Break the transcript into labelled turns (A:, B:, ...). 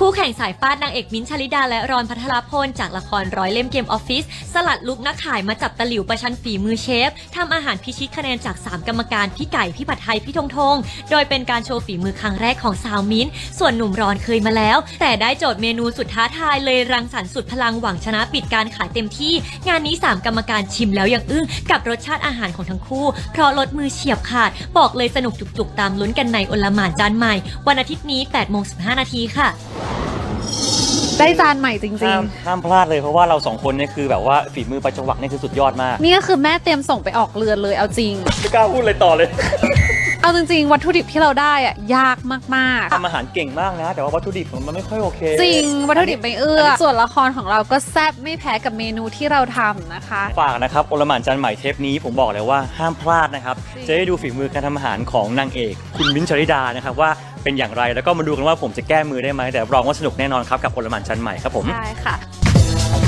A: คู่แข่งสายฟาดนางเอกมิ้นท์ชลิดาและรอนพัทรพล จากละครร้อยเล่มเกมออฟฟิศสลัดลุกนักขายมาจับตะหลิวประชันฝีมือเชฟทำอาหารพิชิตคะแนนจาก 3 กรรมการ พี่ไก่ พี่ผัดไทย พี่ทงทงโดยเป็นการโชว์ฝีมือครั้งแรกของสาวมิ้นท์ส่วนหนุ่มรอนเคยมาแล้ว แต่ได้โจทย์เมนูสุดท้าทายเลยรังสรรค์สุดพลังหวังชนะปิดการขายเต็มที่ งานนี้ 3 กรรมการชิมแล้วยังอึ้งกับรสชาติอาหารของทั้งคู่ เพราะรสมือเฉียบขาด บอกเลยสนุกจุกๆตามลุ้นกันในอลหม่านจานใหม่ วันอาทิตย์นี้8โมง15นาทีค่ะ
B: ได้จานใหม่จริง
C: ห้ามห้ามพลาดเลยเพราะว่าเราสองคนเนี่ยคือแบบว่าฝีมือประจวักเนี่ยคือสุดยอดมาก
B: ๆ นี่ก็คือแม่เตรียมส่งไปออกเรือนเลยเอาจริง
C: ไม่กล้าพูดเลยต่อเลย
B: เอาจริงๆ วัตถุดิบที่เราได้อะยากมาก
C: ทำอาหารเก่งมากนะ แต่ว่าวัตถุดิบมันไม่ค่อยโอเค
B: ๆจริงวัตถุดิบไม่เอื้อ ส่วนละครของเราก็แซ่บไม่แพ้กับเมนูที่เราทำนะคะ
C: ฝากนะครับโอลหมานจานใหม่เทปนี้ผมบอกเลยว่าห้ามพลาดนะครับ
B: จริง
C: จะได้ดูฝีมือการทำอาหารของนางเอก คุณมิ้นท์ชริดานะครับว่าเป็นอย่างไรแล้วก็มาดูกันว่าผมจะแก้มือได้ไหมแต่รับรองว่าสนุกแน่นอนครับกับโอลหมานจานใหม่ครับผม
B: ใช่ค่ะ